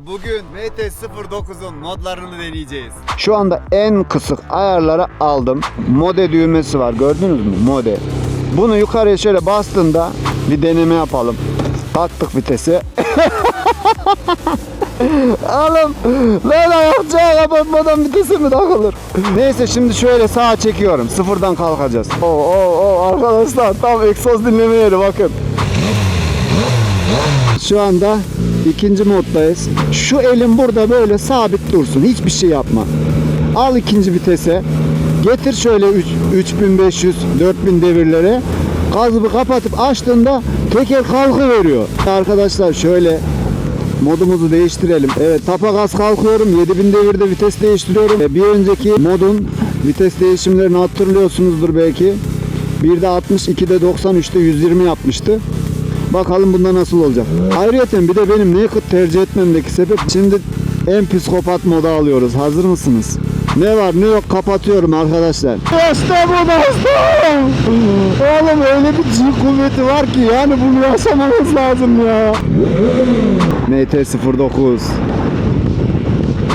Bugün MT-09'un modlarını deneyeceğiz. Şu anda en kısık ayarlara aldım. Mode düğmesi var gördünüz mü? Mode. Bunu yukarıya şöyle bastığında bir deneme yapalım. Taktık vitesi. Oğlum ben ayakçığa kapatmadan vitesi mi takılır? Neyse şimdi şöyle sağa çekiyorum. Sıfırdan kalkacağız. Oo, oo, oo, arkadaşlar tam egzoz dinleme yeri bakın. Şu anda ikinci moddayız. Şu elim burada böyle sabit dursun. Hiçbir şey yapma. Al ikinci vitese. Getir şöyle üç- 3500 4000 devirlere. Gazı kapatıp açtığında teker kalkıveriyor. Arkadaşlar şöyle modumuzu değiştirelim. Evet tapa gaz kalkıyorum. 7000 devirde vites değiştiriyorum. E, Bir önceki modun vites değişimlerini hatırlıyorsunuzdur belki. 1'de 60, 2'de 90, 3'te 120 yapmıştı. Bakalım bunda nasıl olacak. Ayrıca bir de benim naked tercih etmemdeki sebep şimdi en psikopat moda alıyoruz. Hazır mısınız? Ne var ne yok kapatıyorum arkadaşlar. İşte bu dostum. Oğlum öyle bir G kuvveti var ki yani bunu yaşamamız lazım ya. MT-09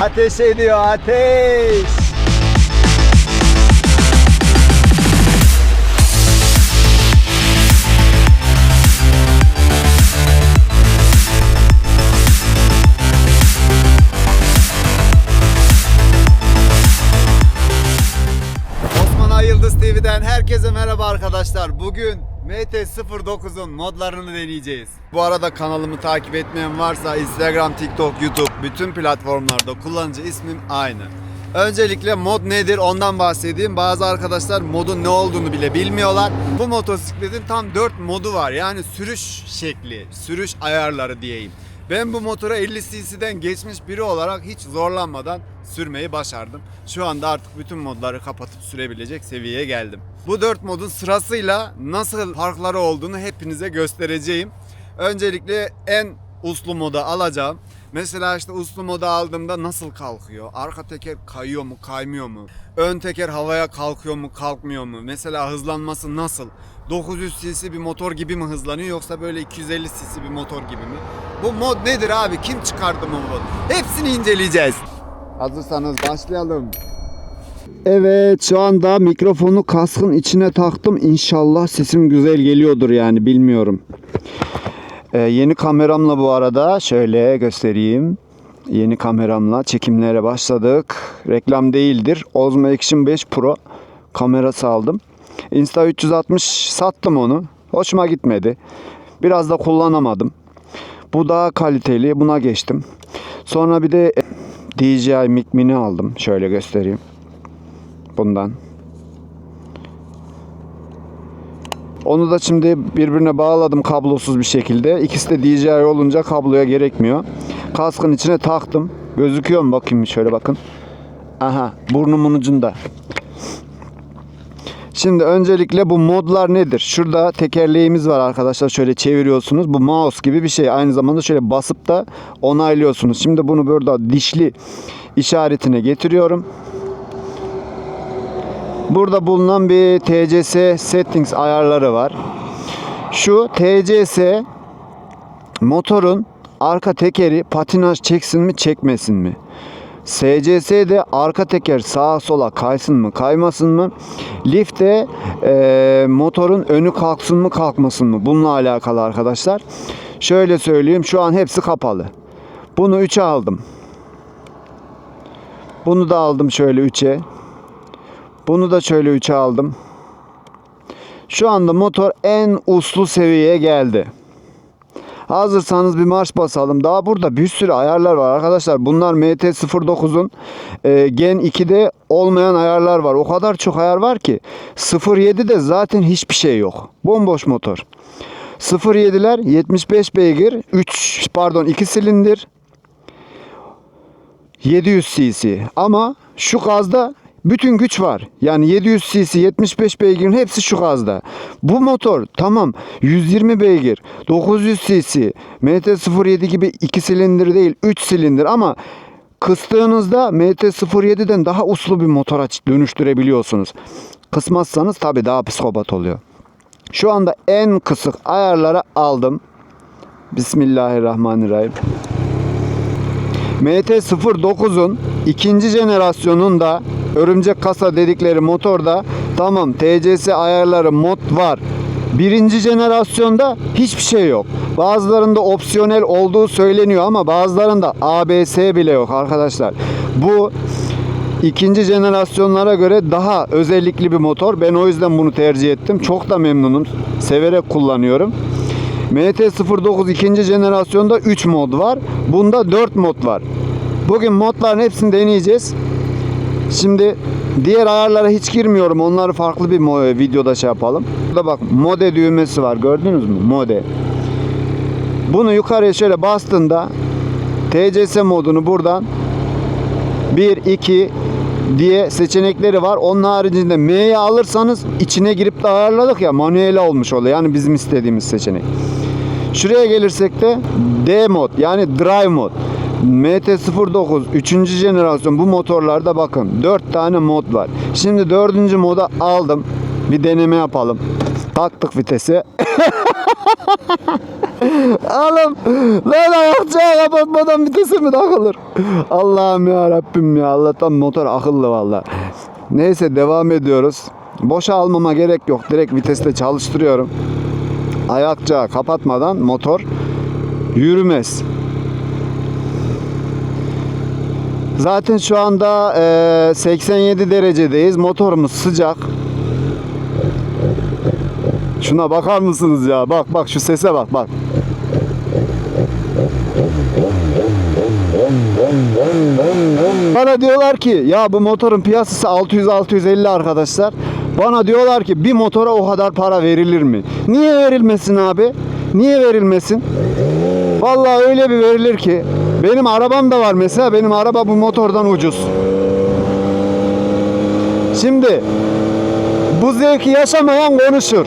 Ateş ediyor ateş. Bugün MT-09'un modlarını deneyeceğiz. Bu arada kanalımı takip etmeyen varsa Instagram, TikTok, YouTube bütün platformlarda kullanıcı ismim aynı. Öncelikle mod nedir ondan bahsedeyim. Bazı arkadaşlar modun ne olduğunu bile bilmiyorlar. Bu motosikletin tam 4 modu var. Yani sürüş şekli, sürüş ayarları diyeyim. Ben bu motora 50 cc'den geçmiş biri olarak hiç zorlanmadan sürmeyi başardım. Şu anda artık bütün modları kapatıp sürebilecek seviyeye geldim. Bu 4 modun sırasıyla nasıl farkları olduğunu hepinize göstereceğim. Öncelikle en uslu moda alacağım. Mesela işte uslu moda aldığımda nasıl kalkıyor? Arka teker kayıyor mu, kaymıyor mu? Ön teker havaya kalkıyor mu, kalkmıyor mu? Mesela hızlanması nasıl? 900 cc bir motor gibi mi hızlanıyor yoksa böyle 250 cc bir motor gibi mi? Bu mod nedir abi? Kim çıkardı bu modu? Hepsini inceleyeceğiz. Hazırsanız başlayalım. Evet şu anda mikrofonu kaskın içine taktım. İnşallah sesim güzel geliyordur yani bilmiyorum. Ee, yeni kameramla bu arada şöyle göstereyim. Yeni kameramla çekimlere başladık. Reklam değildir. Osmo Action 5 Pro kamerası aldım. Insta 360 sattım onu. Hoşuma gitmedi. Biraz da kullanamadım. Bu daha kaliteli. Buna geçtim. Sonra bir de DJI Mic Mini aldım. Şöyle göstereyim. Bundan. Onu da şimdi birbirine bağladım kablosuz bir şekilde. İkisi de DJI olunca kabloya gerekmiyor. Kaskın içine taktım. Gözüküyor mu bakayım şöyle bakın. Aha burnumun ucunda. Şimdi öncelikle bu modlar nedir? Şurada tekerleğimiz var arkadaşlar. Şöyle çeviriyorsunuz. Bu mouse gibi bir şey. Aynı zamanda şöyle basıp da onaylıyorsunuz. Şimdi bunu burada dişli işaretine getiriyorum. Burada bulunan bir TCS settings ayarları var. Şu TCS motorun arka tekeri patinaj çeksin mi çekmesin mi? SCS'de arka teker sağa sola kaysın mı kaymasın mı? Lift'te eee, motorun önü kalksın mı kalkmasın mı? Bununla alakalı arkadaşlar. Şöyle söyleyeyim şu an hepsi kapalı. Bunu 3'e aldım. Bunu da aldım şöyle 3'e. Bunu da şöyle 3'e aldım. Şu anda motor en uslu seviyeye geldi. Hazırsanız bir marş basalım. Daha burada bir sürü ayarlar var arkadaşlar. Bunlar MT-09'un e, Gen 2'de olmayan ayarlar var. O kadar çok ayar var ki. 07'de zaten hiçbir şey yok. Bomboş motor. 07'ler 75 beygir, 3 pardon 2 silindir. 700 cc ama şu gazda bütün güç var. Yani 700 cc 75 beygirin hepsi şu gazda. Bu motor tamam 120 beygir 900 cc MT-07 gibi 2 silindir değil 3 silindir ama kıstığınızda MT-07'den daha uslu bir motora dönüştürebiliyorsunuz. Kısmazsanız tabi daha psikopat oluyor. Şu anda en kısık ayarlara aldım. Bismillahirrahmanirrahim. MT-09'un ikinci jenerasyonunda örümcek kasa dedikleri motorda tamam TCS ayarları mod var. Birinci jenerasyonda hiçbir şey yok. Bazılarında opsiyonel olduğu söyleniyor ama bazılarında ABS bile yok arkadaşlar. Bu ikinci jenerasyonlara göre daha özellikli bir motor. Ben o yüzden bunu tercih ettim. Çok da memnunum. Severek kullanıyorum. MT-09 ikinci jenerasyonda 3 mod var. Bunda 4 mod var. Bugün modların hepsini deneyeceğiz. Şimdi diğer ayarlara hiç girmiyorum. Onları farklı bir videoda şey yapalım. Burada bak mode düğmesi var. Gördünüz mü? Mode. Bunu yukarıya şöyle bastığında TCS modunu buradan 1, 2 diye seçenekleri var. Onun haricinde M'yi alırsanız içine girip de ayarladık ya manuel olmuş oluyor. Yani bizim istediğimiz seçenek. Şuraya gelirsek de D mod yani drive mod. MT-09 3. jenerasyon bu motorlarda bakın 4 tane mod var. Şimdi 4. moda aldım. Bir deneme yapalım. Taktık vitese. Oğlum lan ayakçığa kapatmadan vitese mi takılır? Allah'ım ya Rabbim ya Allah'tan motor akıllı valla. Neyse devam ediyoruz. Boşa almama gerek yok. Direkt viteste çalıştırıyorum. Ayakçığa kapatmadan motor yürümez. Zaten şu anda eee, 87 derecedeyiz. Motorumuz sıcak. Şuna bakar mısınız ya? Bak bak şu sese bak bak. Bana diyorlar ki ya bu motorun piyasası 600-650 arkadaşlar. Bana diyorlar ki bir motora o kadar para verilir mi? Niye verilmesin abi? Niye verilmesin? Vallahi öyle bir verilir ki. Benim arabam da var mesela. Benim araba bu motordan ucuz. Şimdi bu zevki yaşamayan konuşur.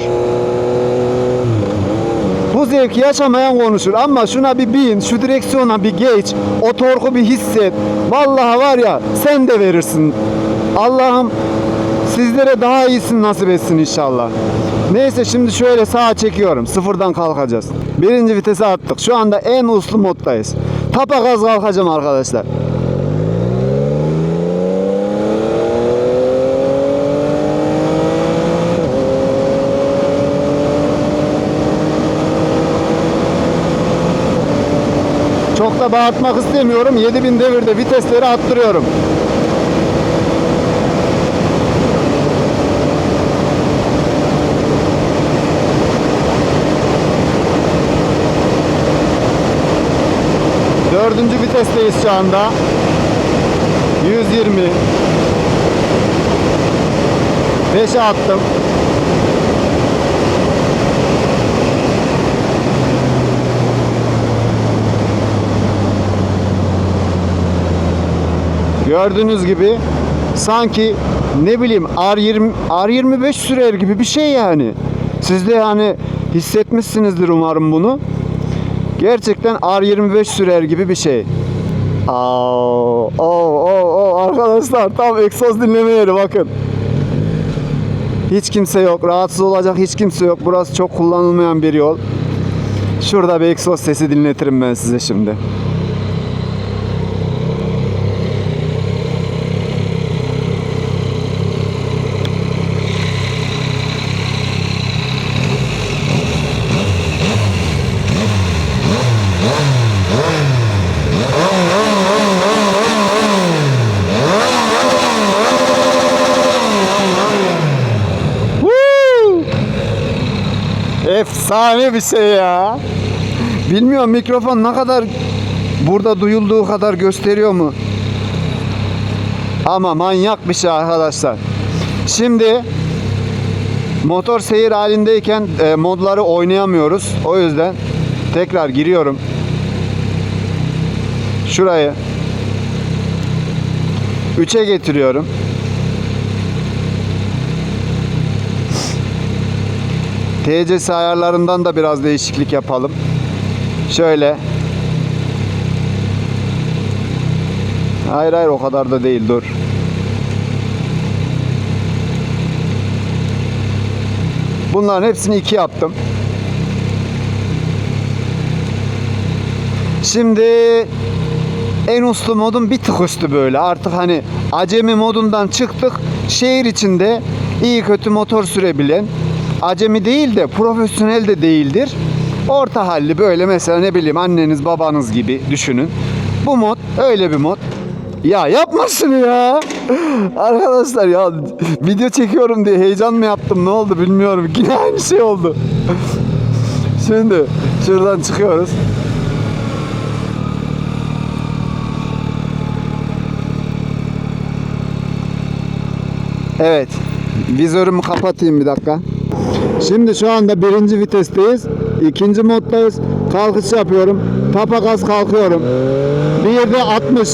Bu zevki yaşamayan konuşur ama şuna bir bin, şu direksiyona bir geç, o torku bir hisset. Vallahi var ya sen de verirsin. Allah'ım sizlere daha iyisini nasip etsin inşallah. Neyse şimdi şöyle sağa çekiyorum. Sıfırdan kalkacağız. Birinci vitese attık. Şu anda en uslu moddayız. Tapa gaz kalkacağım arkadaşlar. Çok da bağırtmak istemiyorum. 7000 devirde vitesleri attırıyorum. Dördüncü vitesteyiz şu anda. 120 5'e attım. Gördüğünüz gibi sanki ne bileyim R20 R25 sürer gibi bir şey yani. Siz de yani hissetmişsinizdir umarım bunu. Gerçekten R25 sürer gibi bir şey. Oh, oh, oh, arkadaşlar tam egzoz dinleme yeri bakın. Hiç kimse yok. Rahatsız olacak hiç kimse yok. Burası çok kullanılmayan bir yol. Şurada bir egzoz sesi dinletirim ben size şimdi. Efsane bir şey ya. Bilmiyorum mikrofon ne kadar burada duyulduğu kadar gösteriyor mu? Ama manyak bir şey arkadaşlar. Şimdi motor seyir halindeyken e, modları oynayamıyoruz. O yüzden tekrar giriyorum. Şurayı 3'e getiriyorum. TCS ayarlarından da biraz değişiklik yapalım. Şöyle. Hayır hayır o kadar da değil dur. Bunların hepsini iki yaptım. Şimdi en uslu modun bir tık üstü böyle. Artık hani acemi modundan çıktık. Şehir içinde iyi kötü motor sürebilen acemi değil de profesyonel de değildir. Orta halli böyle mesela ne bileyim anneniz babanız gibi düşünün. Bu mod öyle bir mod. Ya yapmasın ya. Arkadaşlar ya video çekiyorum diye heyecan mı yaptım ne oldu bilmiyorum. Yine aynı şey oldu. Şimdi şuradan çıkıyoruz. Evet. Vizörümü kapatayım bir dakika. Şimdi şu anda birinci vitesteyiz. ikinci moddayız. Kalkış yapıyorum. Tapa gaz kalkıyorum. Bir de 60.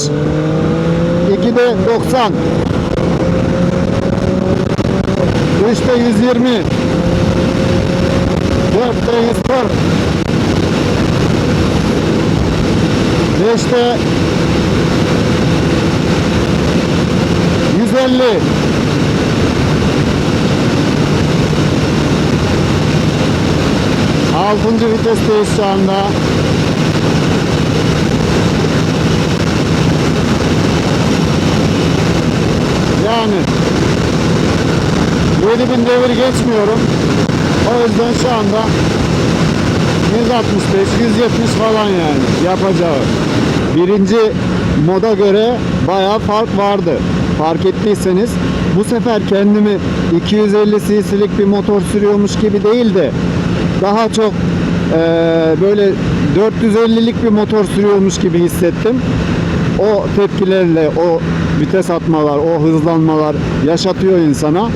2'de 90. 3'te 120. 4'te 140. 5'te 150. Altıncı vitesteyiz şu anda. Yani 7000 devir geçmiyorum. O yüzden şu anda 165, 170 falan yani yapacağı. Birinci moda göre bayağı fark vardı. Fark ettiyseniz bu sefer kendimi 250 cc'lik bir motor sürüyormuş gibi değil de daha çok eee, böyle 450'lik bir motor sürüyormuş gibi hissettim. O tepkilerle, o vites atmalar, o hızlanmalar yaşatıyor insana.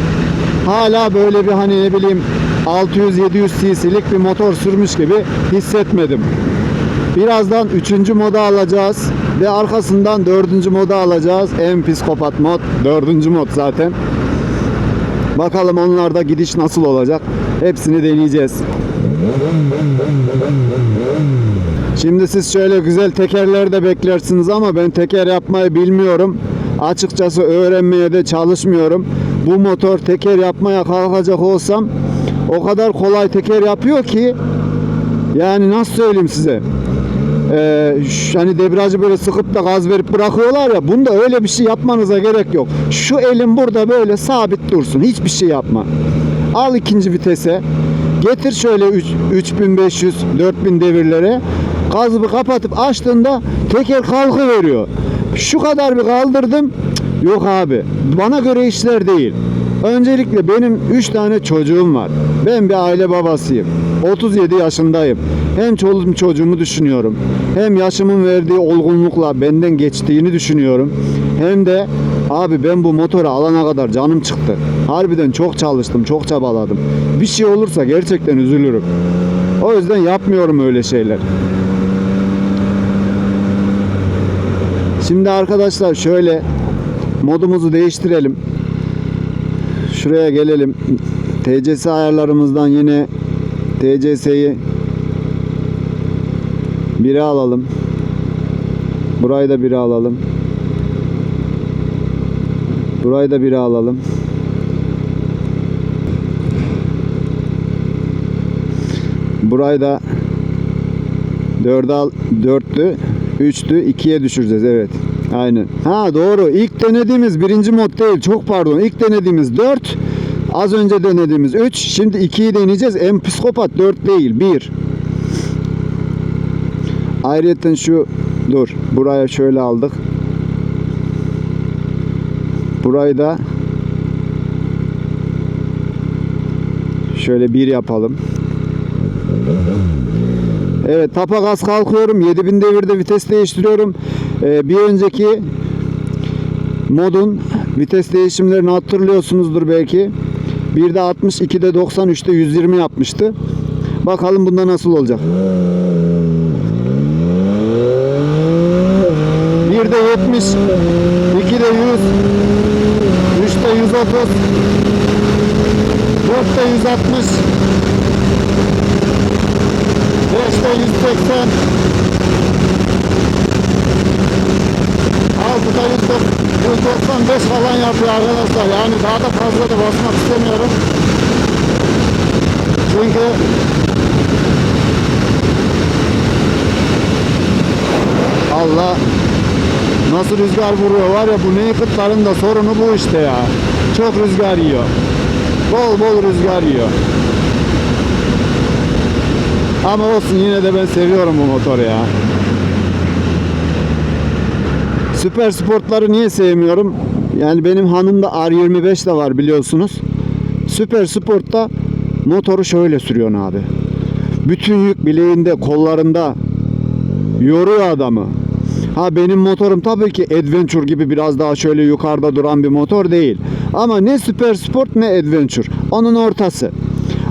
Hala böyle bir hani ne bileyim 600-700 cc'lik bir motor sürmüş gibi hissetmedim. Birazdan 3. moda alacağız ve arkasından 4. moda alacağız. En psikopat mod 4. mod zaten. Bakalım onlarda gidiş nasıl olacak. Hepsini deneyeceğiz. Şimdi siz şöyle güzel tekerler de beklersiniz ama ben teker yapmayı bilmiyorum. Açıkçası öğrenmeye de çalışmıyorum. Bu motor teker yapmaya kalkacak olsam o kadar kolay teker yapıyor ki yani nasıl söyleyeyim size? Ee, hani debriyajı böyle sıkıp da gaz verip bırakıyorlar ya bunda öyle bir şey yapmanıza gerek yok. Şu elin burada böyle sabit dursun. Hiçbir şey yapma. Al ikinci vitese. Getir şöyle üç- 3500 4000 devirlere. Gazı kapatıp açtığında teker kalkıveriyor. Şu kadar bir kaldırdım. Yok abi. Bana göre işler değil. Öncelikle benim 3 tane çocuğum var. Ben bir aile babasıyım. 37 yaşındayım. Hem çoluğum çocuğumu düşünüyorum. Hem yaşımın verdiği olgunlukla benden geçtiğini düşünüyorum. Hem de abi ben bu motoru alana kadar canım çıktı. Harbiden çok çalıştım, çok çabaladım. Bir şey olursa gerçekten üzülürüm. O yüzden yapmıyorum öyle şeyler. Şimdi arkadaşlar şöyle modumuzu değiştirelim. Şuraya gelelim. TCS ayarlarımızdan yine TCS'yi 1'e alalım. Burayı da 1'e alalım. Burayı da 1'e alalım. Burayı da 4'e al 4'tü 3'tü 2'ye düşüreceğiz evet. Aynen. Ha doğru. İlk denediğimiz birinci mod değil. Çok pardon. İlk denediğimiz 4. Az önce denediğimiz 3. Şimdi 2'yi deneyeceğiz. En psikopat 4 değil. 1. Ayrıyeten şu dur. Buraya şöyle aldık. Burayı da şöyle bir yapalım. Evet tapa gaz kalkıyorum. 7000 devirde vites değiştiriyorum. Ee, bir önceki modun vites değişimlerini hatırlıyorsunuzdur belki. 1'de 60, 2'de 90, 3'te 120 yapmıştı. Bakalım bunda nasıl olacak. 1'de 70, 2'de 100, 3'te 130, 4'te 160, 5'te 180 6'da 195 falan yapıyor arkadaşlar. Yani daha da fazla da basmak istemiyorum. Çünkü Allah Nasıl rüzgar vuruyor var ya bu naked'ların da sorunu bu işte ya. Çok rüzgar yiyor. Bol bol rüzgar yiyor. Ama olsun yine de ben seviyorum bu motoru ya. Süper sportları niye sevmiyorum? Yani benim hanımda R25 de var biliyorsunuz. Süper sportta motoru şöyle sürüyorsun abi. Bütün yük bileğinde, kollarında yoruyor adamı. Ha benim motorum tabii ki Adventure gibi biraz daha şöyle yukarıda duran bir motor değil. Ama ne Super Sport ne Adventure. Onun ortası.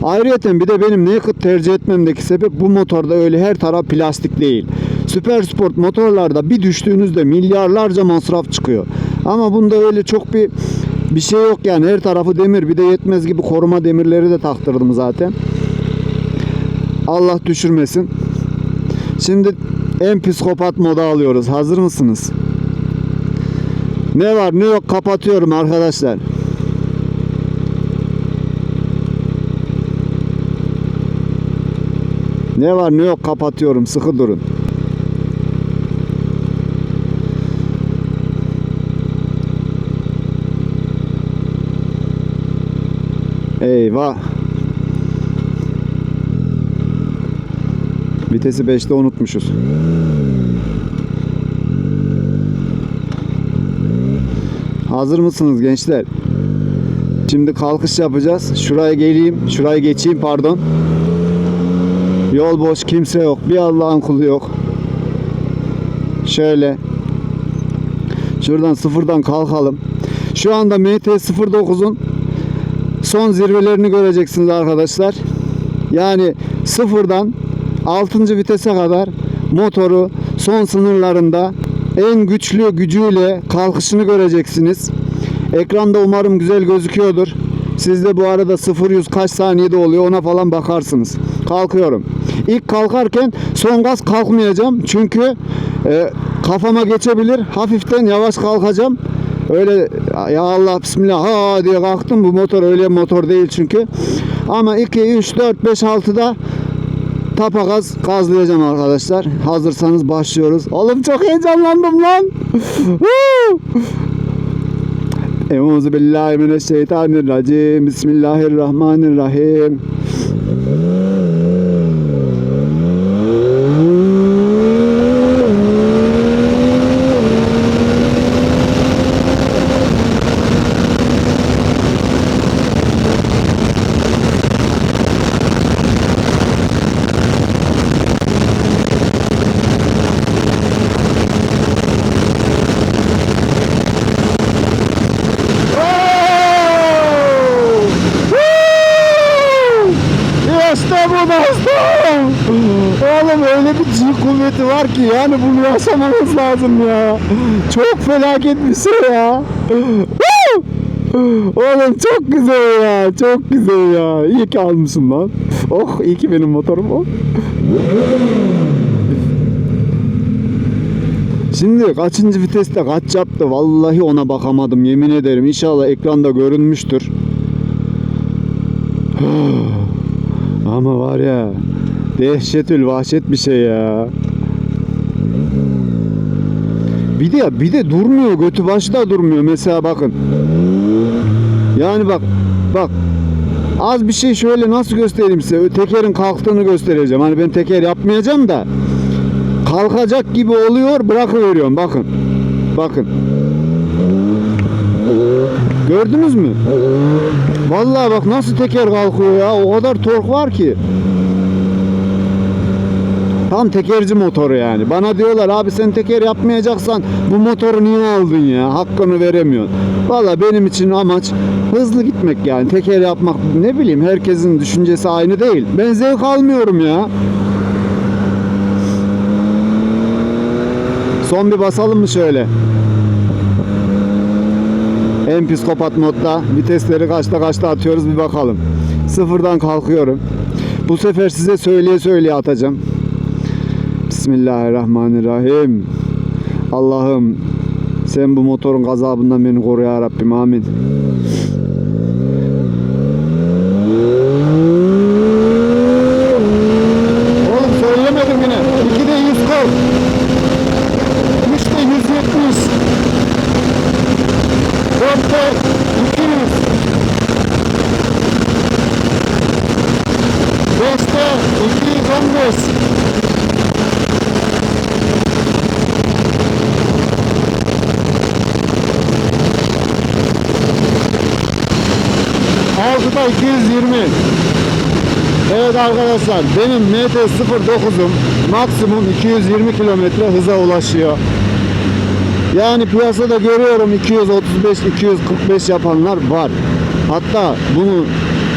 Ayrıca bir de benim naked tercih etmemdeki sebep bu motorda öyle her taraf plastik değil. Süper sport motorlarda bir düştüğünüzde milyarlarca masraf çıkıyor. Ama bunda öyle çok bir bir şey yok yani her tarafı demir bir de yetmez gibi koruma demirleri de taktırdım zaten. Allah düşürmesin. Şimdi en psikopat moda alıyoruz. Hazır mısınız? Ne var ne yok kapatıyorum arkadaşlar. Ne var ne yok kapatıyorum. Sıkı durun. Eyvah. Vitesi 5'te unutmuşuz. Hazır mısınız gençler? Şimdi kalkış yapacağız. Şuraya geleyim, şuraya geçeyim pardon. Yol boş, kimse yok. Bir Allah'ın kulu yok. Şöyle. Şuradan sıfırdan kalkalım. Şu anda MT-09'un son zirvelerini göreceksiniz arkadaşlar. Yani sıfırdan 6. vitese kadar motoru son sınırlarında en güçlü gücüyle kalkışını göreceksiniz. Ekranda umarım güzel gözüküyordur. Siz de bu arada 0-100 kaç saniyede oluyor ona falan bakarsınız. Kalkıyorum. İlk kalkarken son gaz kalkmayacağım. Çünkü e, kafama geçebilir. Hafiften yavaş kalkacağım. Öyle ya Allah bismillah ha diye kalktım. Bu motor öyle motor değil çünkü. Ama 2, 3, 4, 5, 6'da tapa gaz gazlayacağım arkadaşlar. Hazırsanız başlıyoruz. Oğlum çok heyecanlandım lan. Euzu billahi mineşşeytanirracim. Bismillahirrahmanirrahim. İşte bu dostum. Oğlum öyle bir Var ki yani bunu yaşamamız lazım ya. Çok felaket bir şey ya. Oğlum çok güzel ya. Çok güzel ya. İyi ki almışsın lan. Oh iyi ki benim motorum o. Şimdi kaçıncı viteste kaç yaptı? Vallahi ona bakamadım yemin ederim. İnşallah ekranda görünmüştür. Ama var ya dehşetül vahşet bir şey ya. Bir de bir de durmuyor götü başı da durmuyor mesela bakın. Yani bak bak az bir şey şöyle nasıl göstereyim size tekerin kalktığını göstereceğim. Hani ben teker yapmayacağım da kalkacak gibi oluyor bırakıveriyorum bakın. Bakın. Gördünüz mü? Vallahi bak nasıl teker kalkıyor ya. O kadar tork var ki. Tam tekerci motoru yani. Bana diyorlar abi sen teker yapmayacaksan bu motoru niye aldın ya? Hakkını veremiyorsun. Valla benim için amaç hızlı gitmek yani. Teker yapmak ne bileyim herkesin düşüncesi aynı değil. Ben zevk almıyorum ya. Son bir basalım mı şöyle? En psikopat modda vitesleri kaçta kaçta atıyoruz bir bakalım. Sıfırdan kalkıyorum. Bu sefer size söyleye söyleye atacağım. Bismillahirrahmanirrahim. Allah'ım sen bu motorun gazabından beni koru ya Rabbim. Amin. Oğlum söylemedim yine. 2'de 140. 3'de 170. 4'te 200. 5'te 215. Evet arkadaşlar benim MT-09'um maksimum 220 kilometre hıza ulaşıyor. Yani piyasada görüyorum 235-245 yapanlar var. Hatta bunu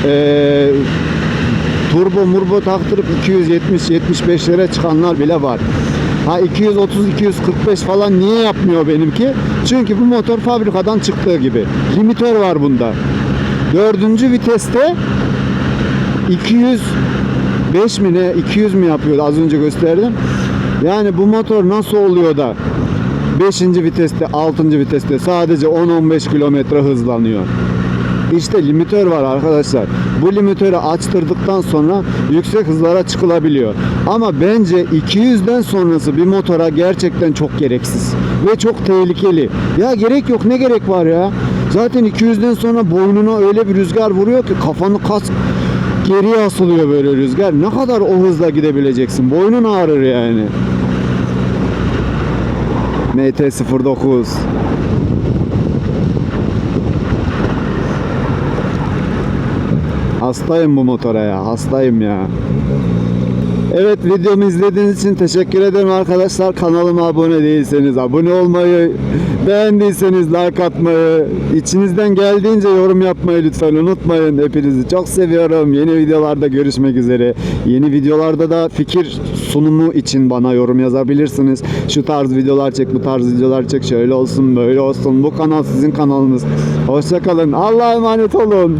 eee turbo murbo taktırıp 270-75'lere çıkanlar bile var. Ha 230-245 falan niye yapmıyor benimki? Çünkü bu motor fabrikadan çıktığı gibi. Limitör var bunda. Dördüncü viteste 205 mi ne 200 mi yapıyordu az önce gösterdim. Yani bu motor nasıl oluyor da 5. viteste 6. viteste sadece 10-15 kilometre hızlanıyor. İşte limitör var arkadaşlar. Bu limitörü açtırdıktan sonra yüksek hızlara çıkılabiliyor. Ama bence 200'den sonrası bir motora gerçekten çok gereksiz ve çok tehlikeli. Ya gerek yok ne gerek var ya? Zaten 200'den sonra boynuna öyle bir rüzgar vuruyor ki kafanı kas geriye asılıyor böyle rüzgar. Ne kadar o hızla gidebileceksin? Boynun ağrır yani. MT-09 Hastayım bu motora ya. Hastayım ya. Evet videomu izlediğiniz için teşekkür ederim arkadaşlar. Kanalıma abone değilseniz abone olmayı, beğendiyseniz like atmayı, içinizden geldiğince yorum yapmayı lütfen unutmayın. Hepinizi çok seviyorum. Yeni videolarda görüşmek üzere. Yeni videolarda da fikir sunumu için bana yorum yazabilirsiniz. Şu tarz videolar çek, bu tarz videolar çek. Şöyle olsun, böyle olsun. Bu kanal sizin kanalınız. Hoşçakalın. Allah'a emanet olun.